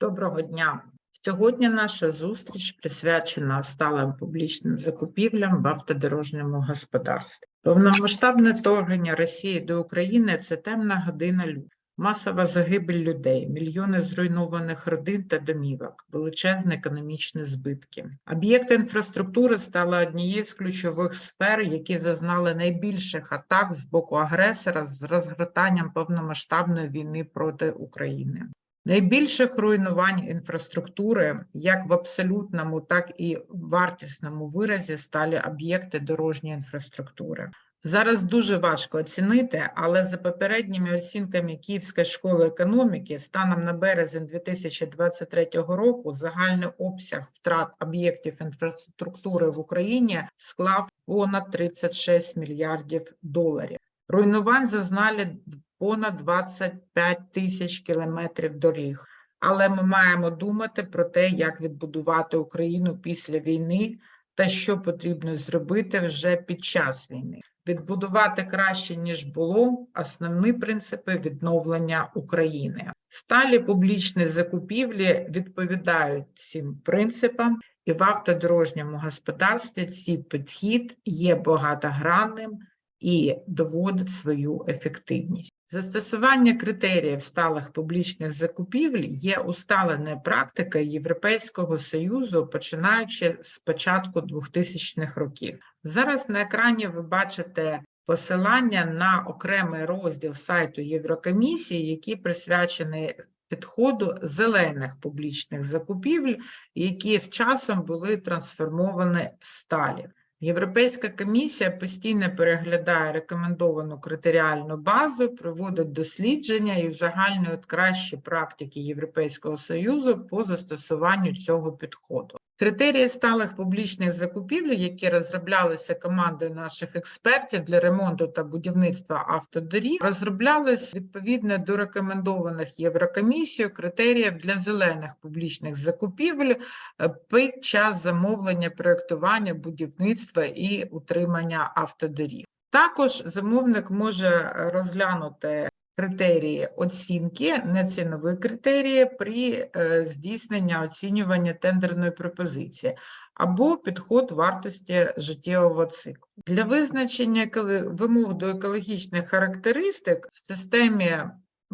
Доброго дня. Сьогодні наша зустріч присвячена сталим публічним закупівлям в автодорожньому господарстві. Повномасштабне вторгнення Росії до України це темна година лютого. Масова загибель людей, мільйони зруйнованих родин та домівок, величезні економічні збитки. Об'єкти інфраструктури стали однією з ключових сфер, які зазнали найбільших атак з боку агресора з розгортанням повномасштабної війни проти України. Найбільших руйнувань інфраструктури як в абсолютному, так і вартісному виразі стали об'єкти дорожньої інфраструктури. Зараз дуже важко оцінити, але за попередніми оцінками Київської школи економіки, станом на березень 2023 року загальний обсяг втрат об'єктів інфраструктури в Україні склав понад 36 мільярдів доларів. Руйнувань зазнали понад 25 тисяч кілометрів доріг. Але ми маємо думати про те, як відбудувати Україну після війни та що потрібно зробити вже під час війни. Відбудувати краще, ніж було, основні принципи відновлення України. Сталі публічні закупівлі відповідають цим принципам, і в автодорожньому господарстві цей підхід є багатогранним і доводить свою ефективність. Застосування критеріїв сталих публічних закупівель є усталеною практикою Європейського Союзу, починаючи з початку 2000-х років. Зараз на екрані ви бачите посилання на окремий розділ сайту Єврокомісії, який присвячений підходу зелених публічних закупівель, які з часом були трансформовані в сталі. Європейська комісія постійно переглядає рекомендовану критеріальну базу, проводить дослідження і узагальнює кращі практики Європейського Союзу по застосуванню цього підходу. Критерії сталих публічних закупівель, які розроблялися командою наших експертів для ремонту та будівництва автодоріг, розроблялись відповідно до рекомендованих Єврокомісією критеріїв для зелених публічних закупівель е, під час замовлення проєктування, будівництва і утримання автодоріг. Також замовник може розглянути критерії оцінки, не цінові критерії при е, здійсненні оцінювання тендерної пропозиції або підход вартості життєвого циклу. Для визначення вимог до екологічних характеристик в системі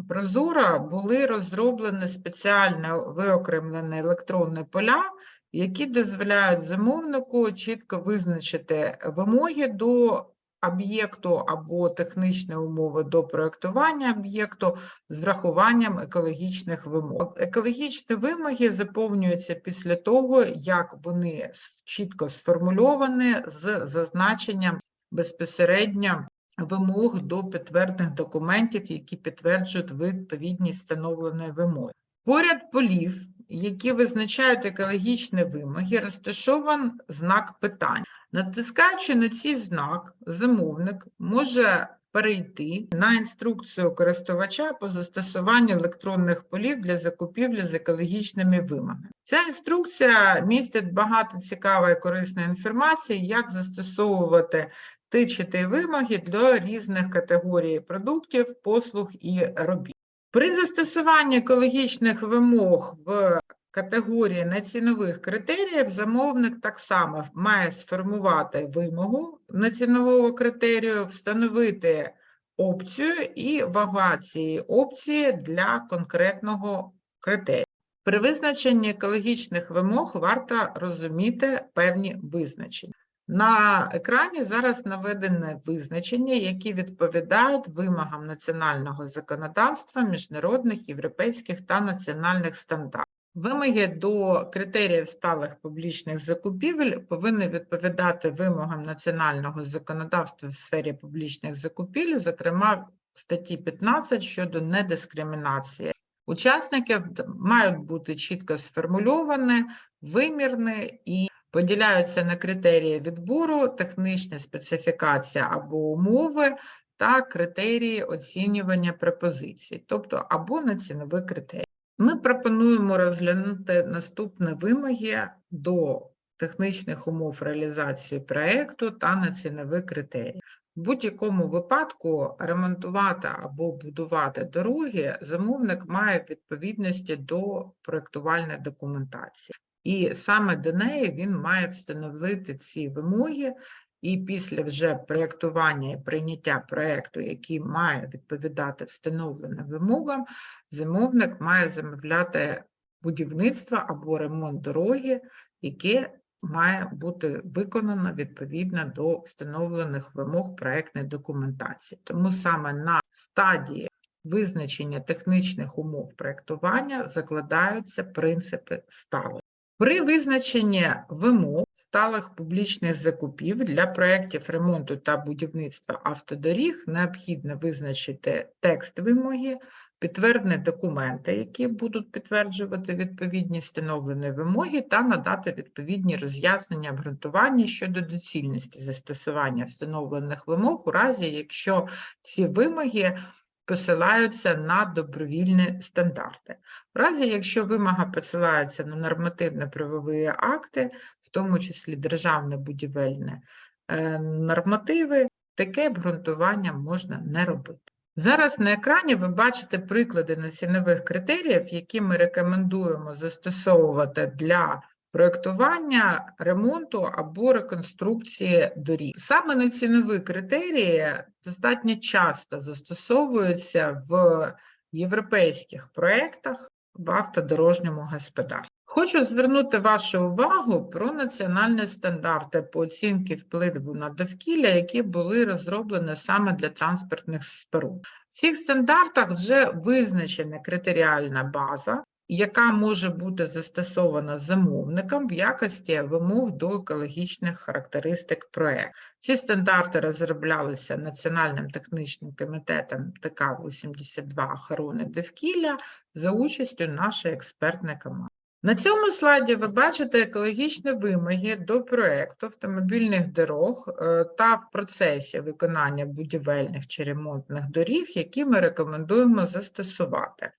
Прозора були розроблені спеціально виокремлені електронні поля, які дозволяють замовнику чітко визначити вимоги до об'єкту або технічні умови до проєктування об'єкту з врахуванням екологічних вимог. Екологічні вимоги заповнюються після того, як вони чітко сформульовані з зазначенням безпосередньо вимог до підтверджених документів, які підтверджують відповідність встановленої вимоги. Поряд полів, які визначають екологічні вимоги, розташований знак питань. Натискаючи на цей знак, замовник може перейти на інструкцію користувача по застосуванню електронних полів для закупівлі з екологічними вимогами. Ця інструкція містить багато цікавої і корисної інформації, як застосовувати ті чи ті вимоги для різних категорій продуктів, послуг і робіт. При застосуванні екологічних вимог в категорії нецінових критеріїв замовник так само має сформувати вимогу нецінового критерію, встановити опцію і вага цієї опції для конкретного критерію. При визначенні екологічних вимог варто розуміти певні визначення. На екрані зараз наведені визначення, які відповідають вимогам національного законодавства, міжнародних, європейських та національних стандартів. Вимоги до критеріїв сталих публічних закупівель повинні відповідати вимогам національного законодавства в сфері публічних закупівель, зокрема статті 15 щодо недискримінації. Учасників мають бути чітко сформульовані, вимірні і поділяються на критерії відбору, технічна специфікація або умови та критерії оцінювання пропозицій, тобто або на цінові критерії. Ми пропонуємо розглянути наступні вимоги до технічних умов реалізації проєкту та на цінові критерії. В будь-якому випадку ремонтувати або будувати дороги замовник має відповідності до проєктувальної документації. І саме до неї він має встановити ці вимоги, і після вже проєктування і прийняття проєкту, який має відповідати встановленим вимогам, замовник має замовляти будівництво або ремонт дороги, яке має бути виконано відповідно до встановлених вимог проектної документації. Тому саме на стадії визначення технічних умов проектування закладаються принципи сталих. При визначенні вимог сталих публічних закупівель для проєктів ремонту та будівництва автодоріг необхідно визначити текст вимоги, підтвердити документи, які будуть підтверджувати відповідні встановлені вимоги, та надати відповідні роз'яснення обґрунтування щодо доцільності застосування встановлених вимог у разі, якщо ці вимоги посилаються на добровільні стандарти. В разі, якщо вимога посилається на нормативно-правові акти, в тому числі державне будівельне е, нормативи, таке обґрунтування можна не робити. Зараз на екрані ви бачите приклади націнових критеріїв, які ми рекомендуємо застосовувати для проєктування, ремонту або реконструкції доріг. Саме націнові критерії достатньо часто застосовуються в європейських проєктах в автодорожньому господарстві. Хочу звернути вашу увагу про національні стандарти по оцінці впливу на довкілля, які були розроблені саме для транспортних споруд. В цих стандартах вже визначена критеріальна база, яка може бути застосована замовником в якості вимог до екологічних характеристик проєкту. Ці стандарти розроблялися Національним технічним комітетом ТК-82 охорони довкілля за участю нашої експертної команди. На цьому слайді ви бачите екологічні вимоги до проєкту автомобільних дорог е, та в процесі виконання будівельних чи ремонтних доріг, які ми рекомендуємо застосувати.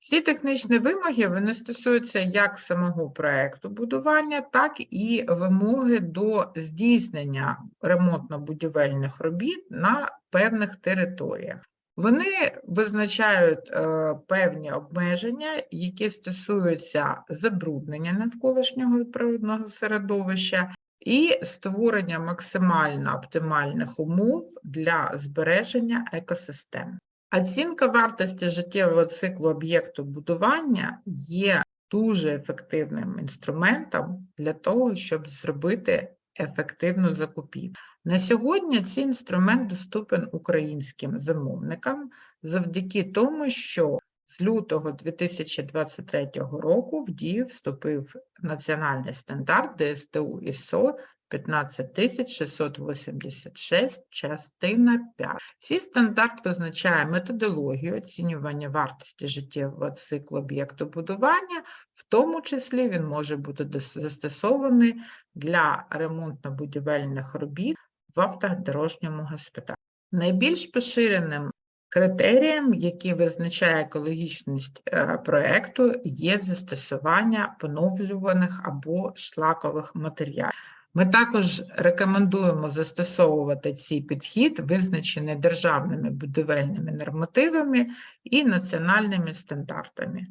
Всі технічні вимоги вони стосуються як самого проєкту будування, так і вимоги до здійснення ремонтно-будівельних робіт на певних територіях. Вони визначають е, певні обмеження, які стосуються забруднення навколишнього природного середовища і створення максимально оптимальних умов для збереження екосистем. Оцінка вартості життєвого циклу об'єкту будування є дуже ефективним інструментом для того, щоб зробити ефективну закупівлю. На сьогодні цей інструмент доступен українським замовникам завдяки тому, що з лютого 2023 року в дію вступив національний стандарт ДСТУ ISO 15686, частина 5. Цей стандарт визначає методологію оцінювання вартості життєвого циклу об'єкту будування, в тому числі він може бути застосований для ремонтно-будівельних робіт в автодорожньому господарстві. Найбільш поширеним критерієм, який визначає екологічність е, проекту, є застосування поновлюваних або шлакових матеріалів. Ми також рекомендуємо застосовувати цей підхід, визначений державними будівельними нормативами і національними стандартами.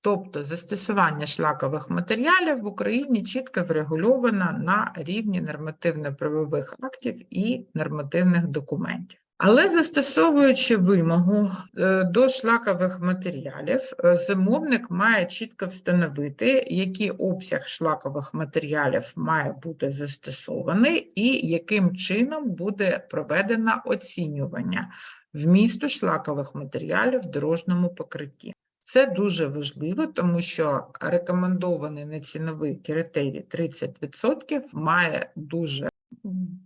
Тобто застосування шлакових матеріалів в Україні чітко врегульовано на рівні нормативно-правових актів і нормативних документів. Але застосовуючи вимогу е, до шлакових матеріалів, е, замовник має чітко встановити, який обсяг шлакових матеріалів має бути застосований і яким чином буде проведено оцінювання вмісту шлакових матеріалів в дорожньому покритті. Це дуже важливо, тому що рекомендований неціновий критерій 30% має дуже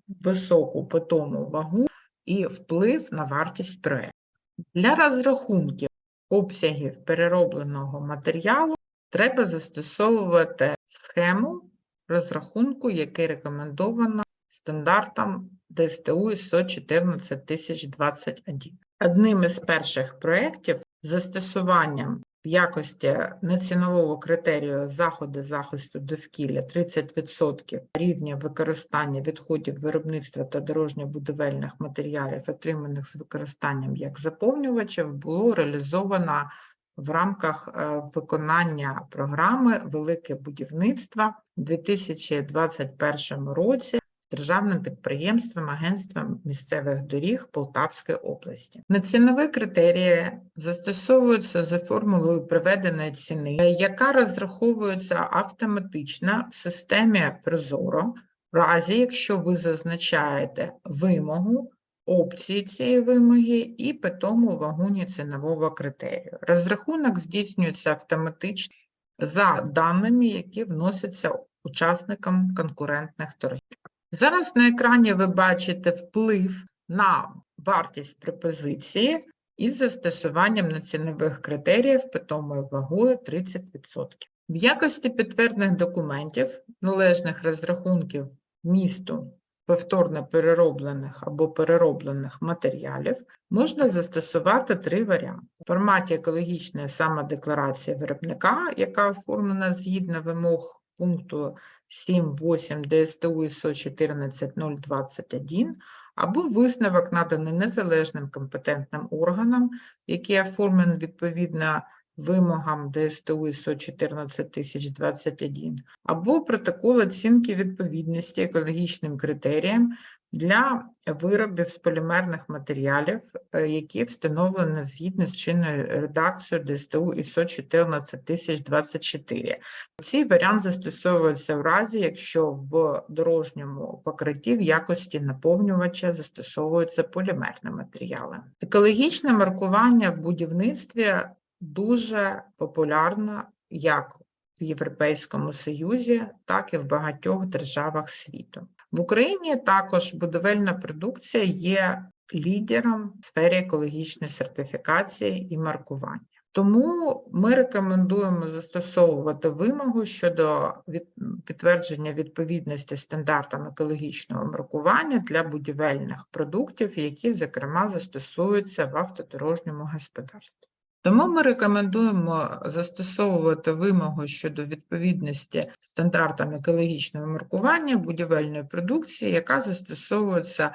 високу питому вагу і вплив на вартість проекту. Для розрахунків обсягів переробленого матеріалу треба застосовувати схему розрахунку, який рекомендовано стандартом ДСТУ ISO 14021. Одним із перших проєктів застосуванням в якості нецінового критерію заходи захисту довкілля 30% рівня використання відходів виробництва та дорожньо-будівельних матеріалів, отриманих з використанням як заповнювачів, було реалізовано в рамках е, виконання програми Велике будівництво у 2021 році державним підприємством Агентством місцевих доріг Полтавської області. Націнові критерії застосовуються за формулою приведеної ціни, яка розраховується автоматично в системі Прозоро, в разі якщо ви зазначаєте вимогу опції цієї вимоги і питому вагоні цінового критерію. Розрахунок здійснюється автоматично за даними, які вносяться учасникам конкурентних торгів. Зараз на екрані ви бачите вплив на вартість пропозиції із застосуванням націнових критеріїв питомою вагою 30%. В якості підтверджених документів належних розрахунків місту повторно перероблених або перероблених матеріалів можна застосувати три варіанти. В форматі екологічної самодекларації виробника, яка оформлена згідно вимог пункту 7.8 ДСТУ ІСО 14021, або висновок наданий незалежним компетентним органам, який оформлений відповідно вимогам ДСТУ ІСО 14021, або протокол оцінки відповідності екологічним критеріям для виробів з полімерних матеріалів, е, які встановлені згідно з чинною редакцією ДСТУ ІСО 14024. Цей варіант застосовується в разі, якщо в дорожньому покритті в якості наповнювача застосовуються полімерні матеріали. Екологічне маркування в будівництві дуже популярно як в Європейському Союзі, так і в багатьох державах світу. В Україні також будівельна продукція є лідером в сфері екологічної сертифікації і маркування. Тому ми рекомендуємо застосовувати вимогу щодо підтвердження відповідності стандартам екологічного маркування для будівельних продуктів, які, зокрема, застосуються в автодорожньому господарстві. Тому ми рекомендуємо застосовувати вимогу щодо відповідності стандартам екологічного маркування будівельної продукції, яка застосовується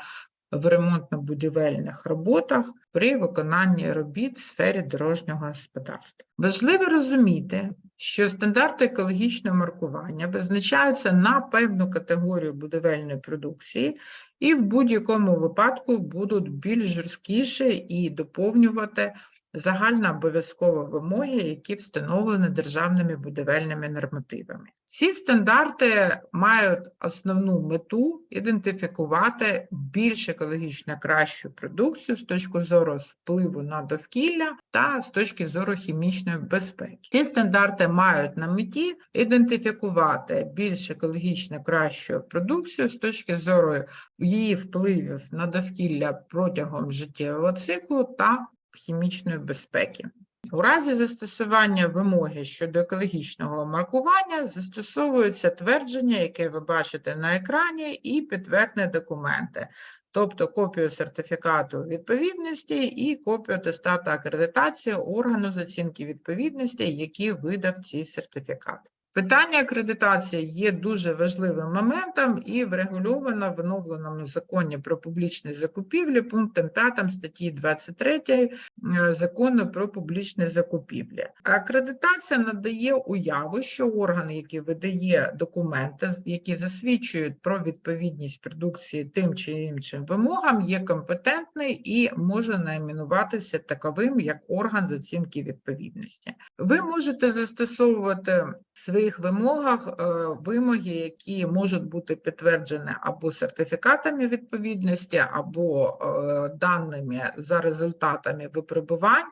в ремонтно-будівельних роботах при виконанні робіт в сфері дорожнього господарства. Важливо розуміти, що стандарти екологічного маркування визначаються на певну категорію будівельної продукції і в будь-якому випадку будуть більш жорсткіші і доповнювати загальнообов'язкові вимоги, які встановлені державними будівельними нормативами. Ці стандарти мають основну мету ідентифікувати більш екологічно кращу продукцію з точки зору впливу на довкілля та з точки зору хімічної безпеки. Ці стандарти мають на меті ідентифікувати більш екологічно кращу продукцію з точки зору її впливів на довкілля протягом життєвого циклу та хімічної безпеки. У разі застосування вимоги щодо екологічного маркування застосовується твердження, яке ви бачите на екрані, і підтвердні документи, тобто копію сертифікату відповідності і копію атестату акредитації органу з оцінки відповідності, який видав ці сертифікати. Питання акредитації є дуже важливим моментом і врегульовано в оновленому законі про публічні закупівлі пунктом 5 статті 23 е, закону про публічні закупівлі. Акредитація надає уяву, що орган, який видає документи, які засвідчують про відповідність продукції тим чи іншим вимогам, є компетентний і може найменуватися таковим як орган з оцінки відповідності. Ви можете застосовувати в своїх вимогах е, вимоги, які можуть бути підтверджені або сертифікатами відповідності, або е, даними за результатами випробувань,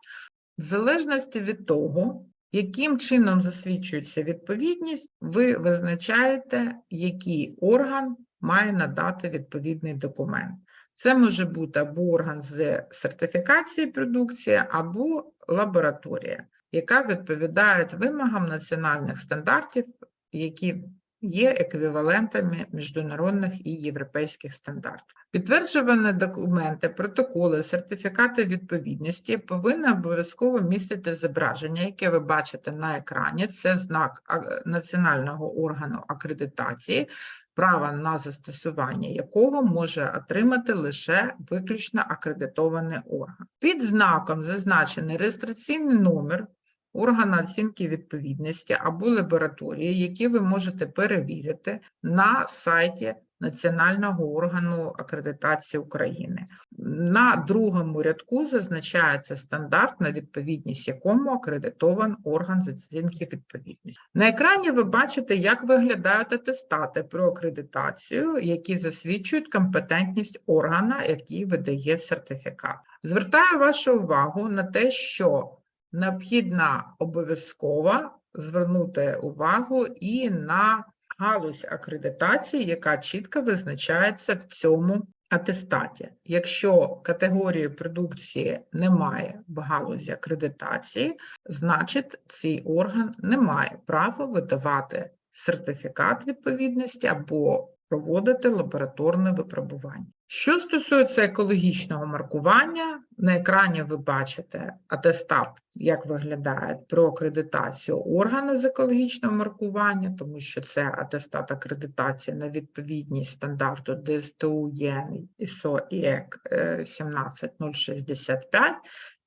в залежності від того, яким чином засвідчується відповідність, ви визначаєте, який орган має надати відповідний документ. Це може бути або орган з сертифікації продукції, або лабораторія, яка відповідає вимогам національних стандартів, які є еквівалентами міжнародних і європейських стандартів. Підтверджувані документи, протоколи, сертифікати відповідності повинні обов'язково містити зображення, яке ви бачите на екрані. Це знак національного органу акредитації, право на застосування якого може отримати лише виключно акредитований орган. Під знаком зазначений реєстраційний номер органа оцінки відповідності або лабораторії, які ви можете перевірити на сайті Національного органу акредитації України. На другому рядку зазначається стандарт, на відповідність якому акредитований орган з оцінки відповідності. На екрані ви бачите, як виглядають атестати про акредитацію, які засвідчують компетентність органа, який видає сертифікат. Звертаю вашу увагу на те, що необхідно обов'язково звернути увагу і на галузь акредитації, яка чітко визначається в цьому атестаті. Якщо категорії продукції немає в галузі акредитації, значить цей орган не має права видавати сертифікат відповідності або проводити лабораторне випробування. Що стосується екологічного маркування, на екрані ви бачите атестат, як виглядає про акредитацію органу з екологічного маркування, тому що це атестат акредитації на відповідність стандарту ДСТУ ЄН IEC е, 17065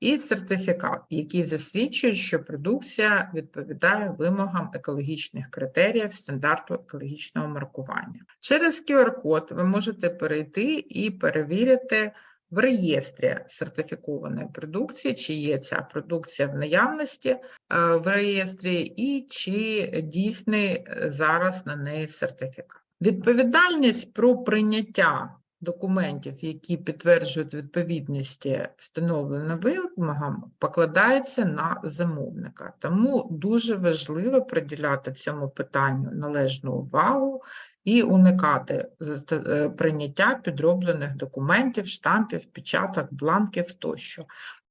і сертифікат, який засвідчує, що продукція відповідає вимогам екологічних критеріїв стандарту екологічного маркування. Через QR-код ви можете перейти і перевірити в реєстрі сертифікованої продукції, чи є ця продукція в наявності е, в реєстрі, і чи дійсний е, зараз на неї сертифікат. Відповідальність про прийняття документів, які підтверджують відповідність встановленим вимогам, покладається на замовника. Тому дуже важливо приділяти цьому питанню належну увагу і уникати е, прийняття підроблених документів, штампів, печаток, бланків тощо.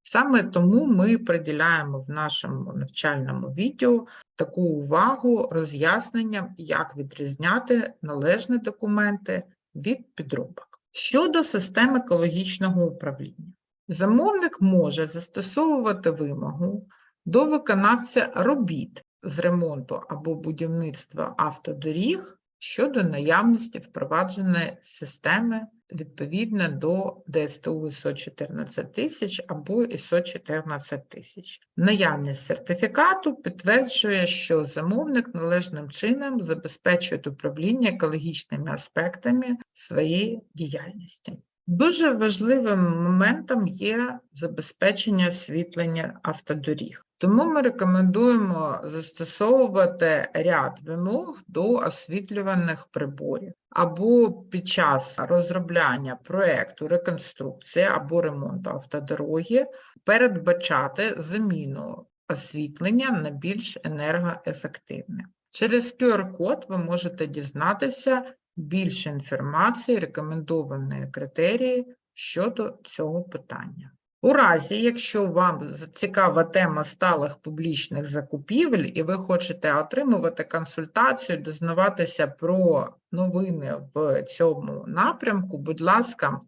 Саме тому ми приділяємо в нашому навчальному відео таку увагу роз'ясненням, як відрізняти належні документи від підробок. Щодо систем екологічного управління, замовник може застосовувати вимогу до виконавця робіт з ремонту або будівництва автодоріг щодо наявності впровадженої системи відповідно до ДСТУ ISO 14000 або ISO 14000. Наявність сертифікату підтверджує, що замовник належним чином забезпечує управління екологічними аспектами своєї діяльності. Дуже важливим моментом є забезпечення освітлення автодоріг. Тому ми рекомендуємо застосовувати ряд вимог до освітлюваних приборів або під час розробляння проекту реконструкції або ремонту автодороги передбачати заміну освітлення на більш енергоефективне. Через QR-код ви можете дізнатися більше інформації, рекомендовані критерії щодо цього питання. У разі, якщо вам цікава тема сталих публічних закупівель і ви хочете отримувати консультацію, дізнаватися про новини в цьому напрямку, будь ласка,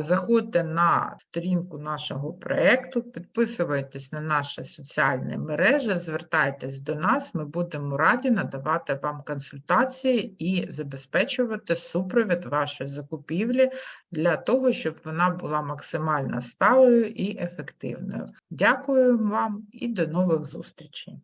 заходьте на сторінку нашого проєкту, підписуйтесь на наші соціальні мережі, звертайтесь до нас, ми будемо раді надавати вам консультації і забезпечувати супровід вашої закупівлі для того, щоб вона була максимально сталою і ефективною. Дякую вам і до нових зустрічей!